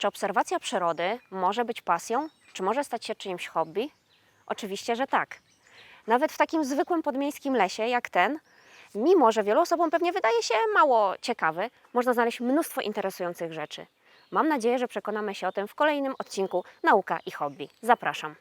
Czy obserwacja przyrody może być pasją? Czy może stać się czyimś hobby? Oczywiście, że tak. Nawet w takim zwykłym podmiejskim lesie jak ten, mimo że wielu osobom pewnie wydaje się mało ciekawy, można znaleźć mnóstwo interesujących rzeczy. Mam nadzieję, że przekonamy się o tym w kolejnym odcinku Nauka i Hobby. Zapraszam.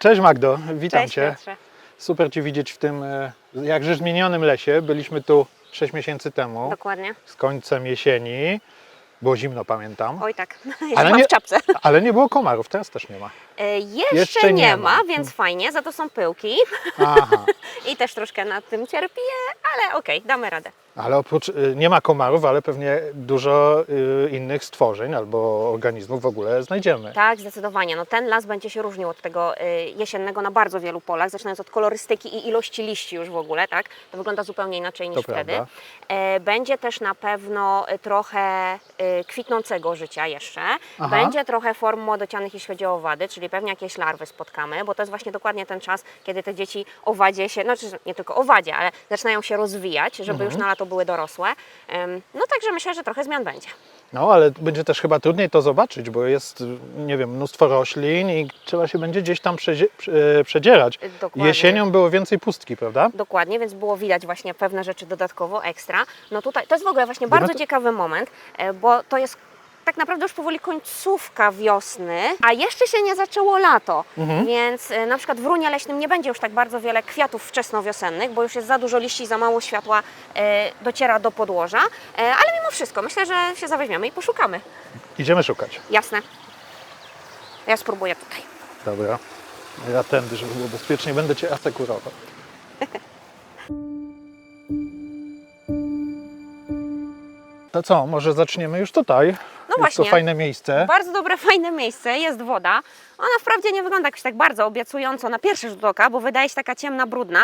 Cześć Magdo, witam Cześć, Cię. Piotrze. Super Cię widzieć w tym e, jakże zmienionym lesie. Byliśmy tu 6 miesięcy temu, Dokładnie. z końcem jesieni. Było zimno, pamiętam. Oj tak, Ale ale mam nie- w czapce. Ale nie było komarów, teraz też nie ma. E, Jeszcze, Jeszcze nie, nie ma, ma. więc fajnie, za to są pyłki Aha, i też troszkę nad tym cierpię, ale okej, damy radę. ale oprócz, e, nie ma komarów, ale pewnie dużo e, innych stworzeń albo organizmów w ogóle znajdziemy. Tak, zdecydowanie. No, ten las będzie się różnił od tego y, jesiennego na bardzo wielu polach, zaczynając od kolorystyki i ilości liści już w ogóle, tak? To wygląda zupełnie inaczej niż wtedy. prawda. E, Będzie też na pewno y, trochę y, kwitnącego życia jeszcze. Aha. Będzie trochę form młodocianych, jeśli chodzi o owady, czyli pewnie jakieś larwy spotkamy, bo to jest właśnie dokładnie ten czas, kiedy te dzieci owadzie się, znaczy nie tylko owadzie, ale zaczynają się rozwijać, żeby Mhm. już na lato były dorosłe. No także myślę, że trochę zmian będzie. No, ale będzie też chyba trudniej to zobaczyć, bo jest, nie wiem, mnóstwo roślin i trzeba się będzie gdzieś tam przezie- prze- przedzierać. Dokładnie. Jesienią było więcej pustki, prawda? Dokładnie, więc było widać właśnie pewne rzeczy dodatkowo, ekstra. No tutaj, to jest w ogóle właśnie Wiemy bardzo to- ciekawy moment, e, bo to jest tak naprawdę już powoli końcówka wiosny, a jeszcze się nie zaczęło lato, Mhm. więc e, na przykład w runie leśnym nie będzie już tak bardzo wiele kwiatów wczesnowiosennych, bo już jest za dużo liści, za mało światła e, dociera do podłoża, e, ale mimo wszystko myślę, że się zaweźmiemy i poszukamy. Idziemy szukać. Jasne. Ja spróbuję tutaj. Dobra. Ja tędy, żeby było bezpiecznie, będę Cię asekurował. To co, może zaczniemy już tutaj? Właśnie. to fajne miejsce. Bardzo dobre, fajne miejsce, jest woda. Ona wprawdzie nie wygląda jakoś tak bardzo obiecująco na pierwszy rzut oka, bo wydaje się taka ciemna, brudna,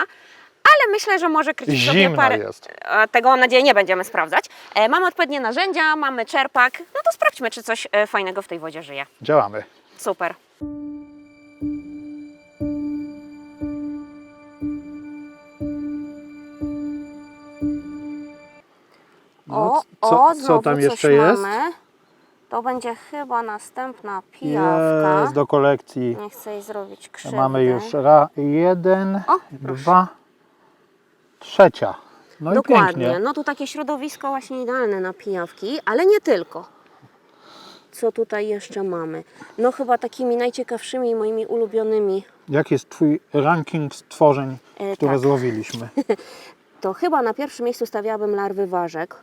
ale myślę, że może kryć w sobie Zimna parę... jest. E, Tego mam nadzieję nie będziemy sprawdzać. E, Mamy odpowiednie narzędzia, mamy czerpak, no to sprawdźmy, czy coś e, fajnego w tej wodzie żyje. Działamy. Super. No, O, co, o, co znowu tam coś jeszcze jest? mamy. To będzie chyba następna pijawka. Jest do kolekcji. Nie chcę jej zrobić krzywdy. Mamy już ra, jeden, O, dwa, trzecia. No Dokładnie. i pięknie. No tu takie środowisko właśnie idealne na pijawki, ale nie tylko. Co tutaj jeszcze mamy? No chyba takimi najciekawszymi moimi ulubionymi Jaki jest Twój ranking stworzeń, E, które tak. złowiliśmy? To chyba na pierwszym miejscu stawiałabym larwy ważek.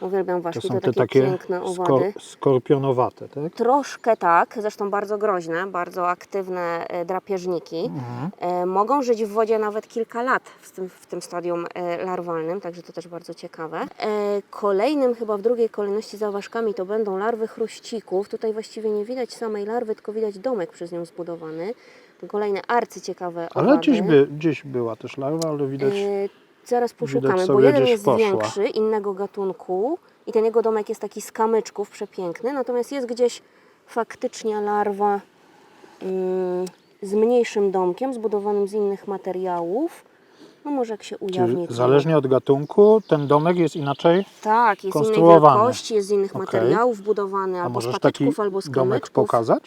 Uwielbiam To ważki, są to, te takie, takie piękne owady. skor, skorpionowate, tak? Troszkę tak, zresztą bardzo groźne, bardzo aktywne e, drapieżniki. Mhm. E, mogą żyć w wodzie nawet kilka lat w tym, w tym stadium e, larwalnym, także to też bardzo ciekawe. E, kolejnym chyba w drugiej kolejności za ważkami to będą larwy chruścików. Tutaj właściwie nie widać samej larwy, tylko widać domek przez nią zbudowany. To kolejne arcyciekawe Ale owady. gdzieś, by, gdzieś była też larwa, ale widać. E, zaraz poszukamy, bo jeden jest poszła. większy, innego gatunku i ten jego domek jest taki z kamyczków, przepiękny, natomiast jest gdzieś faktycznie larwa mm, z mniejszym domkiem, zbudowanym z innych materiałów. No może jak się ujawni. Czyli zależnie od gatunku, ten domek jest inaczej. Tak, jest innej konstruowany. wielkości, jest z innych Okej. materiałów budowany, A albo z możesz taki patyczków, albo z domek kamyczków. pokazać?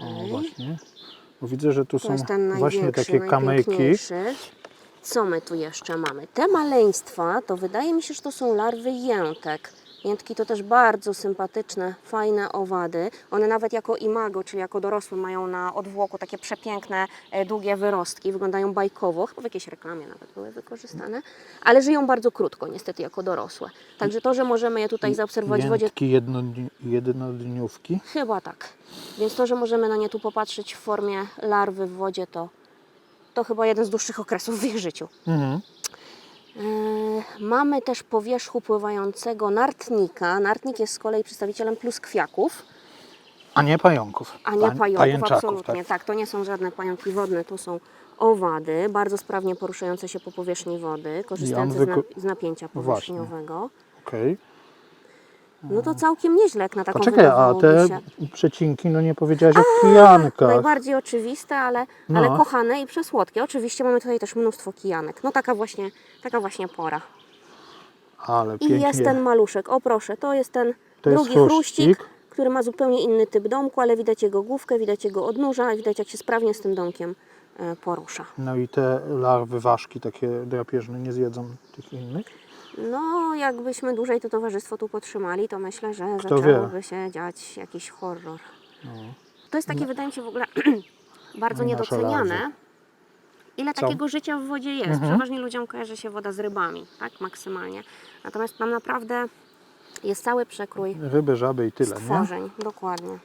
Okej. O, właśnie. Bo widzę, że tu To są jest ten właśnie największy, takie kamyki. najpiękniejszy. Co my tu jeszcze mamy? Te maleństwa, to wydaje mi się, że to są larwy jętek. Jętki to też bardzo sympatyczne, fajne owady. One nawet jako imago, czyli jako dorosłe mają na odwłoku takie przepiękne, e, długie wyrostki. Wyglądają bajkowo, chyba w jakiejś reklamie nawet były wykorzystane. Ale żyją bardzo krótko niestety jako dorosłe. Także to, że możemy je tutaj zaobserwować w wodzie, Jętki jednodni- jednodniówki. Chyba tak. Więc to, że możemy na nie tu popatrzeć w formie larwy w wodzie, to, to chyba jeden z dłuższych okresów w ich życiu. Mhm. Eee, Mamy też po wierzchu pływającego nartnika. Nartnik jest z kolei przedstawicielem pluskwiaków, A nie pająków. a nie Pa- pająków, pajęczaków, absolutnie. Tak. Tak. to nie są żadne pająki wodne, to są owady, bardzo sprawnie poruszające się po powierzchni wody, korzystające z, na, wyko- z napięcia właśnie. powierzchniowego. No to całkiem nieźle jak na taką Poczekaj, a te się. przecinki, no nie powiedziałaś o kijankach. Najbardziej oczywiste, ale, No. ale kochane i przesłodkie. Oczywiście mamy tutaj też mnóstwo kijanek. No taka właśnie, taka właśnie pora. Ale I pięknie. jest ten maluszek. O proszę, to jest ten To jest drugi chruścik, chruścik. który ma zupełnie inny typ domku, ale widać jego główkę, widać jego odnóża i widać jak się sprawnie z tym domkiem e, porusza. No i te larwy ważki takie drapieżne nie zjedzą tych innych? No, jakbyśmy dłużej to towarzystwo tu potrzymali, to myślę, że Kto wie? zaczęłoby się dziać jakiś horror. To jest takie, wydaje mi się, w ogóle bardzo No niedoceniane. Ile Co? takiego życia w wodzie jest? Mhm. Przeważnie ludziom kojarzy się woda z rybami, tak? Maksymalnie. Natomiast tam naprawdę jest cały przekrój Ryby, żaby i tyle, nie? stworzeń. Dokładnie.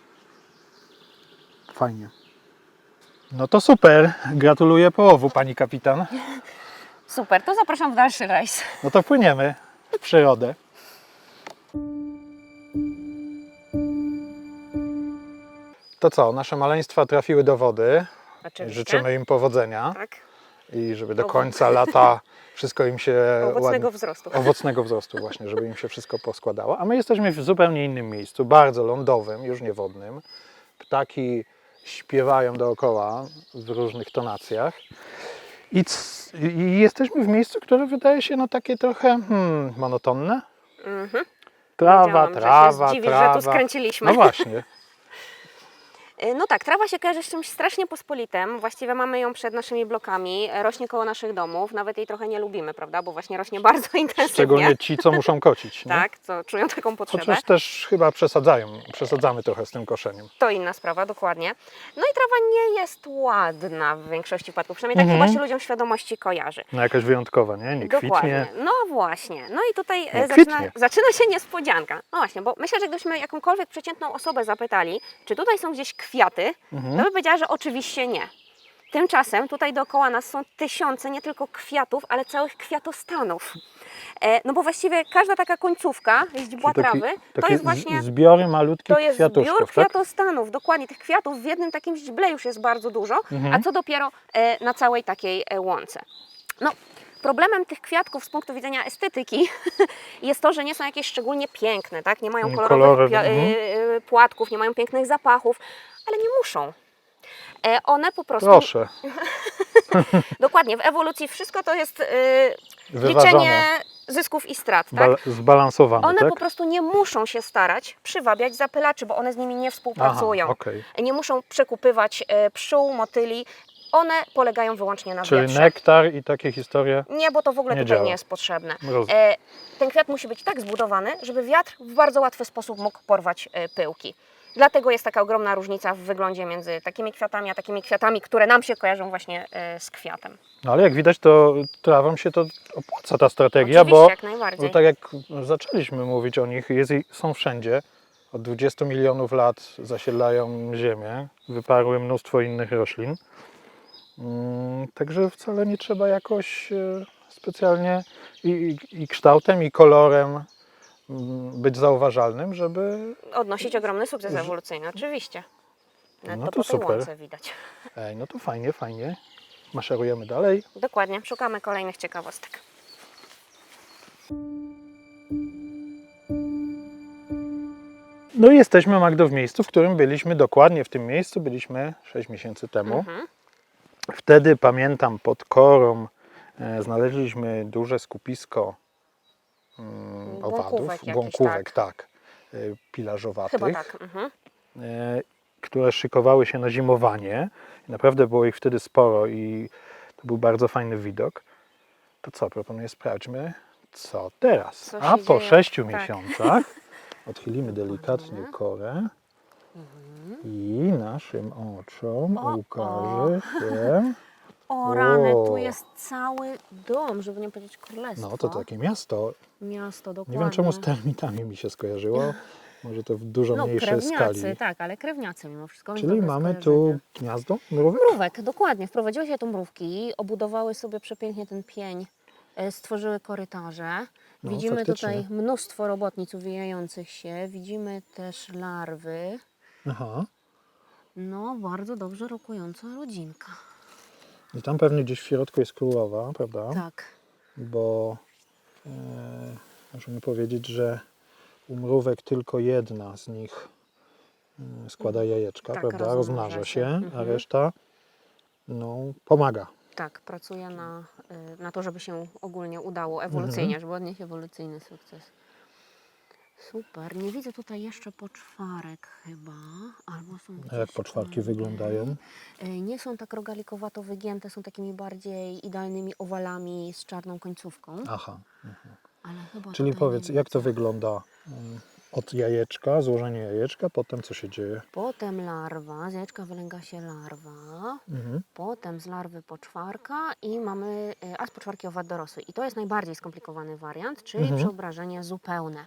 Fajnie. No to super. Gratuluję połowu, pani kapitan. Super, to zapraszam w dalszy rejs. No to płyniemy w przyrodę. To co, nasze maleństwa trafiły do wody. Życzymy im powodzenia Tak. i żeby do Owo- końca lata wszystko im się Owocnego ładnie, wzrostu. owocnego wzrostu właśnie, żeby im się wszystko poskładało. A my jesteśmy w zupełnie innym miejscu, bardzo lądowym, już nie wodnym. Ptaki śpiewają dookoła w różnych tonacjach. I, i jesteśmy w miejscu, które wydaje się no takie trochę hmm, monotonne. Mhm. Trawa, Wiedziałam, że się trawa, zdziwisz, że trawa. tu skręciliśmy. No właśnie. Y, No tak, trawa się kojarzy z czymś strasznie pospolitym. Właściwie mamy ją przed naszymi blokami, e, rośnie koło naszych domów. Nawet jej trochę nie lubimy, prawda? Bo właśnie rośnie bardzo intensywnie. Szczególnie ci, co muszą kocić. Nie? Tak, co czują taką potrzebę. Chociaż też chyba przesadzają, przesadzamy trochę z tym koszeniem. To inna sprawa, dokładnie. No i trawa nie jest ładna w większości przypadków. Przynajmniej tak Mhm. chyba się ludziom świadomości kojarzy. No jakaś wyjątkowa, nie? Nie Dokładnie. kwitnie. No właśnie. No i tutaj e, Nie zaczyna, kwitnie. zaczyna się niespodzianka. No właśnie, bo myślę, że gdybyśmy jakąkolwiek przeciętną osobę zapytali, czy tutaj są gdzieś kwiaty, Mhm. to by powiedziała, że oczywiście nie. Tymczasem tutaj dookoła nas są tysiące nie tylko kwiatów, ale całych kwiatostanów. E, no bo właściwie każda taka końcówka źdźbła trawy to jest właśnie zbiory malutkich to jest zbiór tak? kwiatostanów, dokładnie. Tych kwiatów w jednym takim źdźble już jest bardzo dużo, Mhm. a co dopiero e, na całej takiej e, łące. No, problemem tych kwiatków z punktu widzenia estetyki jest to, że nie są jakieś szczególnie piękne, tak? Nie mają Mm, kolorowych kolory, mhm. e, e, płatków, nie mają pięknych zapachów, ale nie muszą. E, one po prostu, Proszę, dokładnie, w ewolucji wszystko to jest wyważone, liczenie zysków i strat, tak? bal- zbalansowane, One tak? po prostu nie muszą się starać przywabiać zapylaczy, bo one z nimi nie Aha, współpracują. okej. Nie muszą przekupywać e, pszczół, motyli. One polegają wyłącznie na Czyli wietrze. nektar i takie historie. Nie, bo to w ogóle nie tutaj działa. nie jest potrzebne. E, ten kwiat musi być tak zbudowany, żeby wiatr w bardzo łatwy sposób mógł porwać e, pyłki. Dlatego jest taka ogromna różnica w wyglądzie między takimi kwiatami, a takimi kwiatami, które nam się kojarzą właśnie e, z kwiatem. No ale jak widać, to trawom się to opłaca ta strategia, Oczywiście, bo, jak najbardziej. bo tak jak zaczęliśmy mówić o nich, jest, i- są wszędzie. Od 20 milionów lat zasiedlają ziemię, wyparły mnóstwo innych roślin. Mm, Także wcale nie trzeba jakoś e, specjalnie i, i, kształtem, i kolorem mm, być zauważalnym, żeby. Odnosić ogromny sukces ewolucyjny, oczywiście. Nawet No to to super. widać. Ej, no to fajnie, fajnie. Maszerujemy dalej. Dokładnie, szukamy kolejnych ciekawostek. No i jesteśmy, Magdo, w miejscu, w którym byliśmy dokładnie w tym miejscu, byliśmy 6 miesięcy temu. Mhm. Wtedy pamiętam pod korą e, znaleźliśmy duże skupisko mm, owadów, bąkówek, tak, e, pilarzowatych, Chyba tak. Mhm. e, które szykowały się na zimowanie. Naprawdę było ich wtedy sporo i to był bardzo fajny widok. To co, proponuję sprawdźmy, co teraz. Co A po dzieje? sześciu Tak. miesiącach odchylimy delikatnie korę i naszym oczom O, o. ukaże się O rany, tu jest cały dom, żeby nie powiedzieć królestwo. No to takie miasto. Miasto, dokładnie. Nie wiem czemu z termitami mi się skojarzyło. Może to w dużo No mniejszej krewniacy, skali. tak, ale krewniacy mimo wszystko. Czyli dobre mamy tu gniazdo mrówek? Mrówek, dokładnie. Wprowadziły się tu mrówki, obudowały sobie przepięknie ten pień e, stworzyły korytarze. No, Widzimy faktycznie. tutaj mnóstwo robotnic uwijających się. Widzimy też larwy. Aha. No, bardzo dobrze rokująca rodzinka. I tam pewnie gdzieś w środku jest królowa, prawda? Tak. Bo e, możemy powiedzieć, że u mrówek tylko jedna z nich e, składa jajeczka, Tak, prawda? rozmnaża się. się, a Mhm. reszta no, pomaga. Tak, pracuje na, y, na to, żeby się ogólnie udało ewolucyjnie, Mhm. żeby odnieść ewolucyjny sukces. Super. Nie widzę tutaj jeszcze poczwarek chyba. Albo są A jak gdzieś poczwarki indziej. wyglądają? Y, Nie są tak rogalikowato wygięte, są takimi bardziej idealnymi owalami z czarną końcówką. Aha. Ale chyba Czyli tutaj nie powiedz, jak to widzę. wygląda mm, od jajeczka, złożenie jajeczka, potem co się dzieje? Potem larwa, z jajeczka wylęga się larwa. Mhm. Potem z larwy poczwarka i mamy, y, a z poczwarki owad dorosły. I to jest najbardziej skomplikowany wariant, czyli Mhm. przeobrażenie zupełne.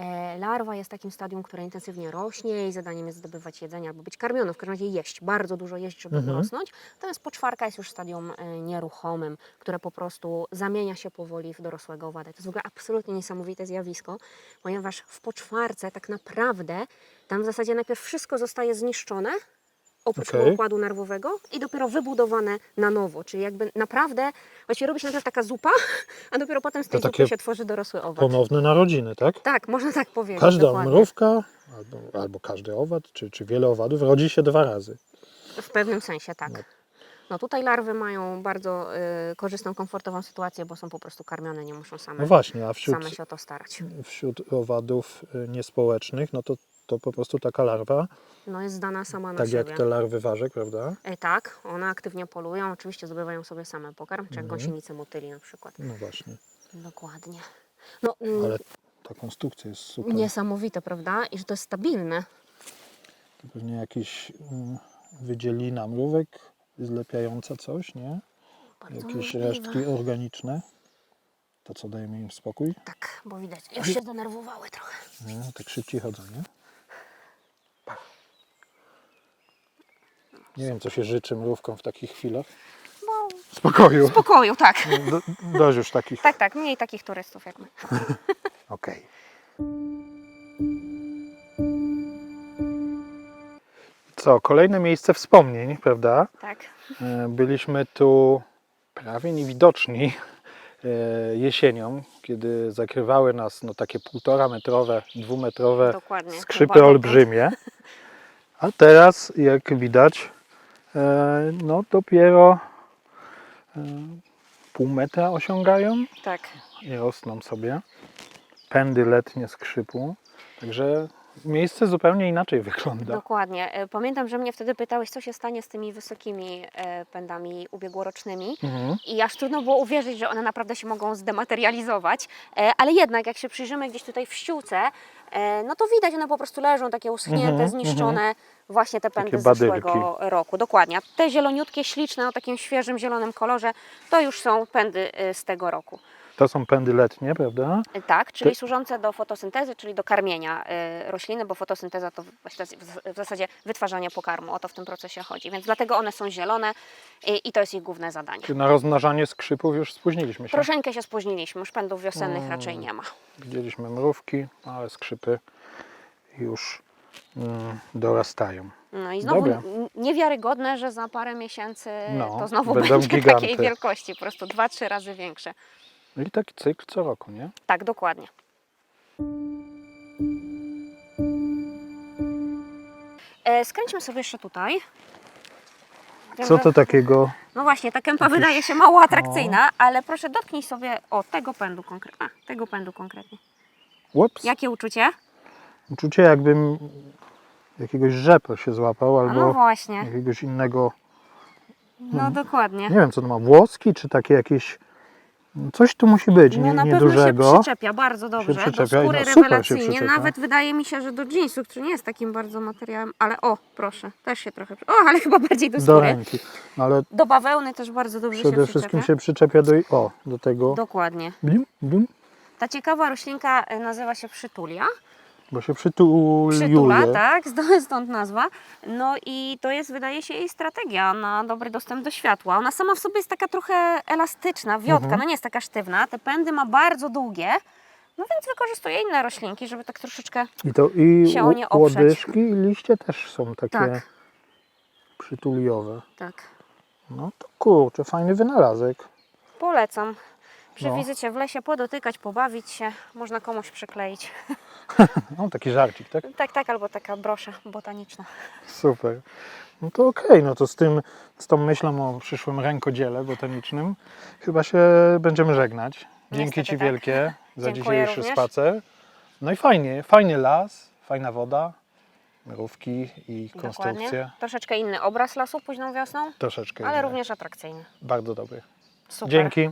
E, larwa jest takim stadium, które intensywnie rośnie. Jej zadaniem jest zdobywać jedzenie albo być karmioną, w każdym razie jeść, bardzo dużo jeść, żeby Mhm. urosnąć. Natomiast poczwarka jest już stadium e, nieruchomym, które po prostu zamienia się powoli w dorosłego owada. To jest w ogóle absolutnie niesamowite zjawisko, ponieważ w poczwarce tak naprawdę tam w zasadzie najpierw wszystko zostaje zniszczone, oprócz tego układu nerwowego i dopiero wybudowane na nowo. Czyli jakby naprawdę, właściwie robi się najpierw taka zupa, a dopiero potem z tej zupy się tworzy dorosły owad. Ponowne narodziny, tak? Tak, można tak powiedzieć. Każda dokładnie. mrówka albo, albo każdy owad, czy, czy wiele owadów rodzi się dwa razy. W pewnym sensie tak. No. No tutaj larwy mają bardzo y, korzystną, komfortową sytuację, bo są po prostu karmione, nie muszą same, No właśnie, a wśród, same się o to starać. wśród owadów y, niespołecznych, no to, to po prostu taka larwa, No jest zdana sama na tak siebie. jak te larwy ważek, prawda? E, tak, one aktywnie polują, oczywiście zdobywają sobie same pokarm, czy jak Mhm. gąsienice motyli na przykład. No właśnie, Dokładnie. No, mm, ale ta konstrukcja jest super. Niesamowite, prawda? I że to jest stabilne. To pewnie jakiś mm, wydzielina mrówek zlepiająca coś, nie? Bardzo Jakieś możliwe. resztki organiczne. To co dajemy im spokój? Tak, bo widać, już się zdenerwowały trochę. No, tak szybciej chodzą, nie? Nie wiem, co się życzy mrówkom w takich chwilach. Bo Spokoju. spokoju, tak. Do, dość już takich. Tak, tak, mniej takich turystów jak my. Okej. Co, kolejne miejsce wspomnień, prawda? Tak. E, Byliśmy tu prawie niewidoczni e, jesienią, kiedy zakrywały nas no, takie półtora metrowe, dwumetrowe Dokładnie. skrzypy Chyba olbrzymie. A teraz, jak widać, no dopiero e, pół metra osiągają Tak. i rosną sobie. Pędy letnie skrzypu. Także miejsce zupełnie inaczej wygląda. Dokładnie. E, Pamiętam, że mnie wtedy pytałeś, co się stanie z tymi wysokimi e, pędami ubiegłorocznymi. Mhm. I aż trudno było uwierzyć, że one naprawdę się mogą zdematerializować. E, Ale jednak, jak się przyjrzymy gdzieś tutaj w ściółce, e, no to widać, one po prostu leżą takie uschnięte, Mhm, zniszczone. Właśnie te pędy z zeszłego roku. Dokładnie. A te zieloniutkie, śliczne, o takim świeżym zielonym kolorze, to już są pędy e, z tego roku. To są pędy letnie, prawda? Tak, czyli służące do fotosyntezy, czyli do karmienia e, rośliny, bo fotosynteza to właśnie w- zasadzie wytwarzanie pokarmu. O to w tym procesie chodzi. Więc dlatego one są zielone i, i to jest ich główne zadanie. Czy na rozmnażanie skrzypów już spóźniliśmy się? Troszeczkę się spóźniliśmy, już pędów wiosennych Mm. raczej nie ma. Widzieliśmy mrówki, ale skrzypy już dorastają. No i znowu Dobra. niewiarygodne, że za parę miesięcy No, to znowu będą będzie giganty. takiej wielkości, po prostu dwa, trzy razy większe. No i taki cykl co roku, nie? Tak, dokładnie. E, skręćmy sobie jeszcze tutaj. Wiem, Co to takiego? No właśnie, ta kępa wydaje się mało atrakcyjna, ale proszę dotknij sobie o tego pędu konkretnie. Tego pędu konkretnie. Ups, Jakie uczucie? Uczucie jakbym jakiegoś rzepa się złapał no albo właśnie, jakiegoś innego, no dokładnie. nie wiem co to ma, włoski czy takie jakieś, coś tu musi być, No nie, na pewno niedużego. się przyczepia bardzo dobrze do przyczepia i skóry no super się rewelacyjnie. przyczepia. Nawet wydaje mi się, że do jeansu, który nie jest takim bardzo materiałem, ale o, proszę, też się trochę... O, ale chyba bardziej do Do skóry. ręki. No ale Do bawełny też bardzo dobrze przede się wszystkim przyczepia. się przyczepia do, o, do tego. Dokładnie. Blim, blim. Ta ciekawa roślinka e, nazywa się przytulia. Bo się przytuluje. Przytula, tak, stąd- nazwa. No i to jest, wydaje się, jej strategia na dobry dostęp do światła. Ona sama w sobie jest taka trochę elastyczna, wiotka, Mhm. no nie jest taka sztywna. Te pędy ma bardzo długie, no więc wykorzystuje inne roślinki, żeby tak troszeczkę... I to i się o nie oprzeć. łodyżki i liście też są takie Tak. przytuliowe. Tak, No to kurczę, fajny wynalazek. polecam. Przy No. wizycie w lesie podotykać, pobawić się, można komuś przykleić. No taki żarcik, tak? Tak, tak, albo taka brosza botaniczna. Super. No to okej, no to z tym, z tą myślą o przyszłym rękodziele botanicznym chyba się będziemy żegnać. Dzięki Niestety Ci tak. wielkie za Dziękuję dzisiejszy również. spacer. No i fajnie, fajny las, fajna woda, mrówki i konstrukcje. Dokładnie. Troszeczkę inny obraz lasu późną wiosną, Troszeczkę ale inne. również atrakcyjny. Bardzo dobry. Super. Dzięki.